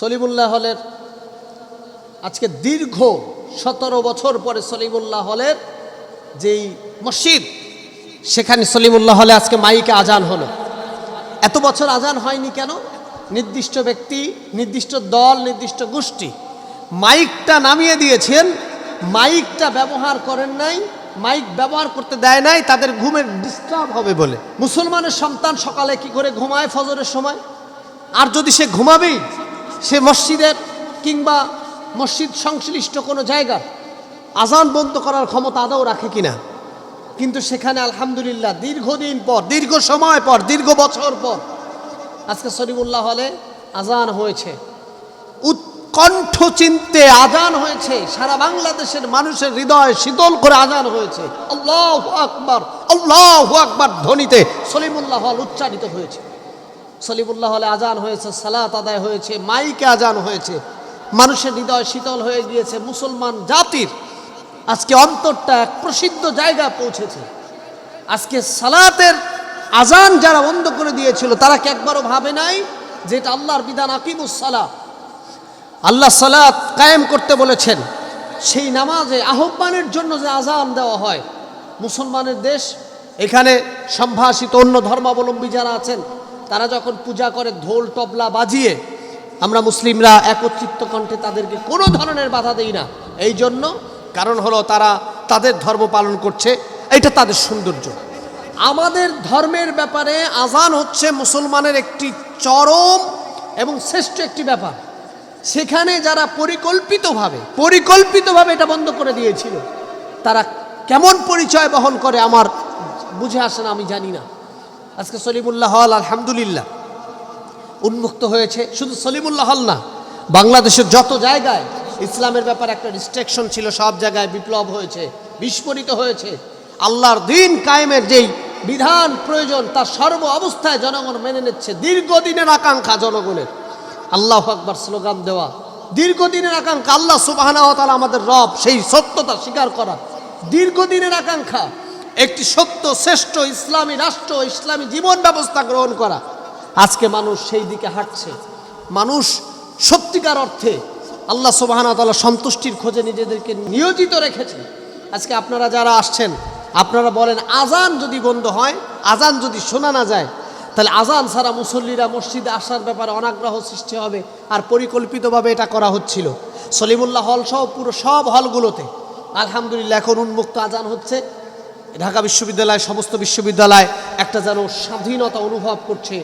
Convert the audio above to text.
সলিমুল্লাহ হলের, আজকে দীর্ঘ সতেরো বছর পরে সলিমুল্লাহ হলের যেই মসজিদ, সেখানে সলিমুল্লাহ হলে আজকে মাইকে আজান হলো। এত বছর আজান হয়নি কেন? নির্দিষ্ট ব্যক্তি, নির্দিষ্ট দল, নির্দিষ্ট গোষ্ঠী মাইকটা নামিয়ে দিয়েছেন, মাইকটা ব্যবহার করেন নাই, মাইক ব্যবহার করতে দেয় নাই, তাদের ঘুমের ডিস্টার্ব হবে বলে। মুসলমানের সন্তান সকালে কি করে ঘুমায় ফজরের সময়? আর যদি সে ঘুমাবেই সে মসজিদের কিংবা মসজিদ সংশ্লিষ্ট কোনো জায়গার আজান বন্ধ করার ক্ষমতা আদৌ রাখে কিনা। কিন্তু সেখানে আলহামদুলিল্লাহ দীর্ঘদিন পর, দীর্ঘ সময় পর, দীর্ঘ বছর পর আজকে সরিমুল্লাহ হলে আজান হয়েছে। উৎকণ্ঠ চিনতে আজান হয়েছে। সারা বাংলাদেশের মানুষের হৃদয় শীতল করে আজান হয়েছে। আল্লাহ আকবার আল্লাহ আকবার ধ্বনিতে সলিমুল্লাহ হল উচ্চারিত হয়েছে। সলিমুল্লাহ হলে আজান হয়েছে, সালাত আদায় হয়েছে, মাইকে আজান হয়েছে, মানুষের হৃদয় শীতল হয়ে গিয়েছে, মুসলমান জাতির আজকে অন্তরটা এক প্রসিদ্ধ জায়গায় পৌঁছেছে। আজকে সালাতের আজান যারা বন্ধ করে দিয়েছিল, তারা কি একবারও ভাবে নাই যে এটা আল্লাহর বিধান, আকিমুস সালা আল্লাহ সালাত কায়েম করতে বলেছেন, সেই নামাজে আহ্বানের জন্য যে আজান দেওয়া হয়, মুসলমানের দেশ এখানে সম্ভাষিত অন্য ধর্মাবলম্বী যারা আছেন তারা যখন পূজা করে, ঢোল, তবলা বাজিয়ে, আমরা মুসলিমরা একত্রিত কণ্ঠে তাদেরকে কোনো ধরনের বাধা দেই না। এই জন্য কারণ হলো তারা তাদের ধর্ম পালন করছে, এটা তাদের সৌন্দর্য। আমাদের ধর্মের ব্যাপারে আজান হচ্ছে মুসলমানের একটি চরম এবং শ্রেষ্ঠ একটি ব্যাপার। সেখানে যারা পরিকল্পিতভাবে পরিকল্পিতভাবে এটা বন্ধ করে দিয়েছিল, তারা কেমন পরিচয় বহন করে আমার বুঝে আসে না, আমি জানি না। আজকে সলিমুল্লাহ হল, আলহামদুলিল্লাহ। উন্মুক্ত হয়েছে। শুধু সলিমুল্লাহ হল না, বাংলাদেশের যত জায়গায় ইসলামের ব্যাপারে একটা রিস্ট্রিকশন ছিল, সব জায়গায় বিপ্লব হয়েছে, বিস্ফোরিত হয়েছে। আল্লাহর দিন কায়েমের যেই বিধান, প্রয়োজন, তার সর্ব অবস্থায় জনগণ মেনে নিচ্ছে দীর্ঘদিনের আকাঙ্ক্ষা জনগণের। আল্লাহ আকবার স্লোগান দেওয়া। দীর্ঘদিনের আকাঙ্ক্ষা, আল্লাহ সুবাহানা তালা আমাদের রব সেই সত্যতা স্বীকার করা। দীর্ঘদিনের আকাঙ্ক্ষা। একটি সত্য, শ্রেষ্ঠ ইসলামী রাষ্ট্র, ইসলামী জীবন ব্যবস্থা গ্রহণ করা। আজকে মানুষ সেই দিকে হাঁটছে। মানুষ সত্যিকার অর্থে আল্লাহ সুবাহানা তালা সন্তুষ্টির খোঁজে নিজেদেরকে নিয়োজিত রেখেছে। আজকে আপনারা যারা আসছেন, আপনারা বলেন, আজান যদি বন্ধ হয়, আজান যদি শোনা না যায়, তাহলে আজান ছাড়া মুসল্লিরা মসজিদে আসার ব্যাপারে অনাগ্রহ সৃষ্টি হবে আর পরিকল্পিতভাবে এটা করা হচ্ছিল। সলিমুল্লাহ হল সহ পুরো সব হলগুলোতে। আলহামদুলিল্লাহ, এখন উন্মুক্ত আজান হচ্ছে। ঢাকা বিশ্ববিদ্যালয় সমস্ত বিশ্ববিদ্যালয় একটা যেন স্বাধীনতা অনুভব করছে।